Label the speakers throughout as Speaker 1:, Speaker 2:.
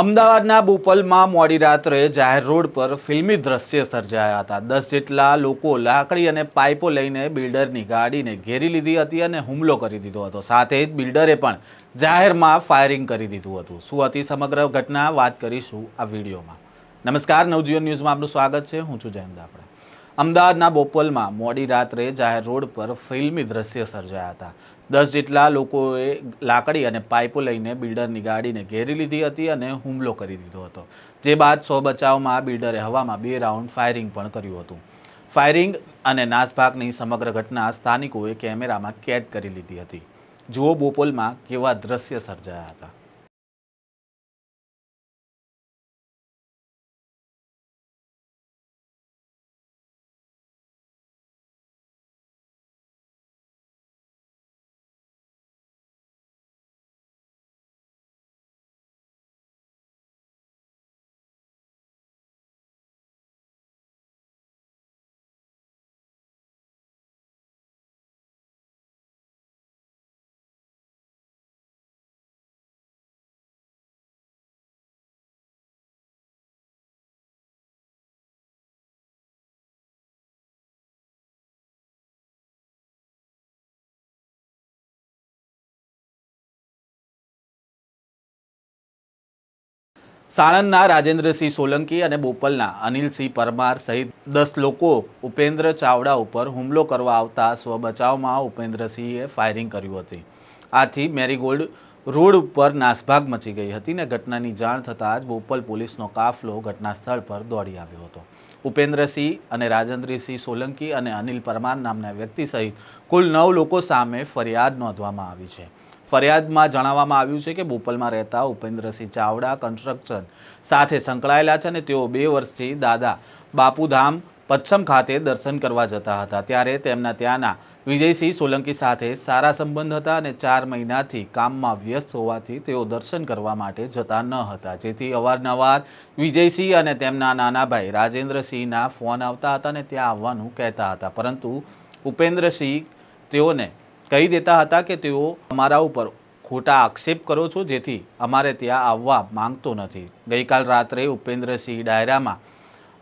Speaker 1: અમદાવાદના બોપલમાં મોડી રાત્રે જાહેર રોડ પર ફિલ્મી દ્રશ્ય સર્જાયા હતા. દસ જેટલા લોકો લાકડી અને પાઇપો લઈને બિલ્ડરની ગાડીને ઘેરી લીધી હતી અને હુમલો કરી દીધો હતો. સાથે જ બિલ્ડરે પણ જાહેરમાં ફાયરિંગ કરી દીધું હતું. શું હતી સમગ્ર ઘટના? વાત કરીશું આ વિડીયોમાં. નમસ્કાર, નવજીવન ન્યૂઝમાં આપનું સ્વાગત છે. હું છું જયંત આપણે અમદાવાદના બોપલમાં મોડી રાત્રે જાહેર રોડ પર ફિલ્મી દ્રશ્ય સર્જાયા હતા. દસ જેટલા લોકોએ લાકડી અને પાઇપો લઈને બિલ્ડરની ગાડીને ઘેરી લીધી હતી અને હુમલો કરી દીધો હતો. જે બાદ સો બચાવમાં બિલ્ડરે હવામાં બે રાઉન્ડ ફાયરિંગ પણ કર્યું હતું. ફાયરિંગ અને નાસભાગની સમગ્ર ઘટના સ્થાનિકોએ કેમેરામાં કેદ કરી લીધી હતી. જુઓ બોપલમાં કેવા દ્રશ્ય સર્જાયા હતા. સાણંદના રાજેન્દ્રસિંહ સોલંકી અને બોપલના અનિલસિંહ પરમાર સહિત દસ લોકો ઉપેન્દ્ર ચાવડા ઉપર હુમલો કરવા આવતા સ્વ બચાવમાં ઉપેન્દ્રસિંહે ફાયરિંગ કર્યું હતી. આથી મેરીગોલ્ડ રોડ ઉપર નાસભાગ મચી ગઈ હતી ને ઘટનાની જાણ થતાં જ બોપલ પોલીસનો કાફલો ઘટના સ્થળ પર દોડી આવ્યો હતો. ઉપેન્દ્રસિંહ અને રાજેન્દ્રસિંહ સોલંકી અને અનિલ પરમાર નામના વ્યક્તિ સહિત કુલ નવ લોકો સામે ફરિયાદ નોંધવામાં આવી છે. ફરિયાદમાં જણાવવામાં આવ્યું છે કે બોપલમાં રહેતા ઉપેન્દ્રસિંહ ચાવડા, કન્સ્ટ્રક્શન સાથે સંકળાયેલા છે અને તેઓ બે વર્ષથી દાદા બાપુધામ પચ્છમ ખાતે દર્શન કરવા જતા હતા. ત્યારે તેમના ત્યાંના વિજયસિંહ સોલંકી સાથે સારા સંબંધ હતા અને ચાર મહિનાથી કામમાં વ્યસ્ત હોવાથી તેઓ દર્શન કરવા માટે જતા ન હતા. જેથી અવારનવાર વિજયસિંહ અને તેમના નાના ભાઈ રાજેન્દ્રસિંહના ફોન આવતા હતા અને ત્યાં આવવાનું કહેતા હતા. પરંતુ ઉપેન્દ્રસિંહ તેઓને કહી દેતા હતા કે તેઓ અમારા ઉપર ખોટા આક્ષેપ કરો છો, જેથી અમારે ત્યાં આવવા માંગતો નથી. ગઈકાલ રાત્રે ઉપેન્દ્રસિંહ ડાયરામાં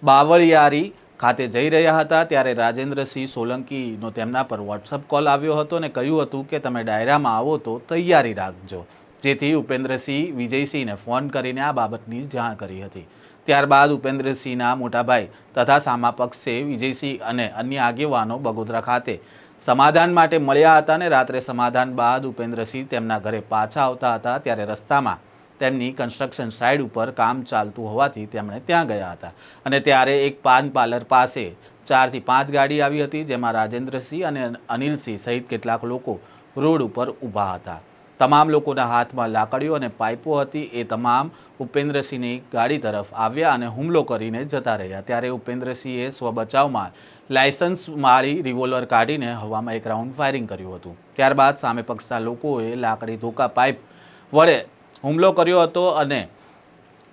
Speaker 1: બાવળિયારી ખાતે જઈ રહ્યા હતા, ત્યારે રાજેન્દ્રસિંહ સોલંકીનો તેમના પર વોટ્સઅપ કોલ આવ્યો હતો અને કહ્યું હતું કે તમે ડાયરામાં આવો તો તૈયારી રાખજો. જેથી ઉપેન્દ્રસિંહ વિજયસિંહને ફોન કરીને આ બાબતની જાણ કરી હતી. ત્યારબાદ ઉપેન્દ્રસિંહના મોટાભાઈ તથા સામા પક્ષે વિજયસિંહ અને અન્ય આગેવાનો બગોદરા ખાતે સમાધાન માટે મળ્યા હતા અને રાત્રે સમાધાન બાદ ઉપેન્દ્રસિંહ તેમના ઘરે પાછા આવતા હતા ત્યારે રસ્તામાં તેમની કન્સ્ટ્રક્શન સાઇડ ઉપર કામ ચાલતું હોવાથી તેમણે ત્યાં ગયા હતા. અને ત્યારે એક પાન પાર્લર પાસે ચારથી પાંચ ગાડી આવી હતી જેમાં રાજેન્દ્રસિંહ અને અનિલસિંહ સહિત કેટલાક લોકો રોડ ઉપર ઊભા હતા. તમામ લોકોના હાથમાં લાકડીઓ અને પાઇપો હતી. એ તમામ ઉપેન્દ્રસિંહની ગાડી તરફ આવ્યા અને હુમલો કરીને જતા રહ્યા. ત્યારે ઉપેન્દ્રસિંહે સ્વ બચાવમાં લાયસન્સ મારી રિવોલ્વર કાઢીને હવામાં એક રાઉન્ડ ફાયરિંગ કર્યું હતું. ત્યારબાદ સામે પક્ષના લોકોએ લાકડી, ધોકા, પાઇપ વડે હુમલો કર્યો હતો અને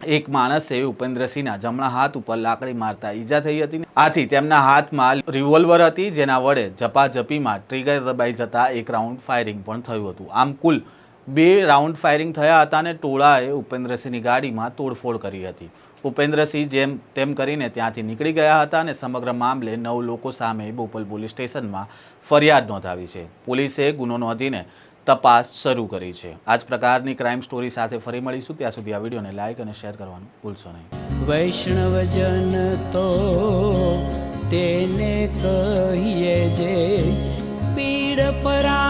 Speaker 1: એક માણસે ઉપેન્દ્રસિંહના જમણા હાથ ઉપર લાકડી મારતા ઈજા થઈ હતી આથી તેમના હાથમાં રિવોલ્વર હતી, જેના વડે ઝપાઝપીમાં ટ્રિગર દબાઈ જતા એક રાઉન્ડ ફાયરિંગ પણ થયું હતું. આમ કુલ બે રાઉન્ડ ફાયરિંગ થયા હતા અને ટોળાએ ઉપેન્દ્રસિંહની ગાડીમાં તોડફોડ કરી હતી. ઉપેન્દ્રસિંહ જેમ તેમ કરીને ત્યાંથી નીકળી ગયા હતા અને સમગ્ર મામલે નવ લોકો સામે બોપલ પોલીસ સ્ટેશનમાં ફરિયાદ નોંધાવી છે. પોલીસે ગુનો નોંધીને તપાસ શરૂ કરી છે. આ જ પ્રકારની ક્રાઇમ સ્ટોરી સાથે ફરી મળીશું. ત્યાં સુધી આ વિડીયોને લાઇક અને શેર કરવાનું ભૂલશો નહીં.
Speaker 2: વૈષ્ણવજન તો તેને કહીએ જે પીડ પરા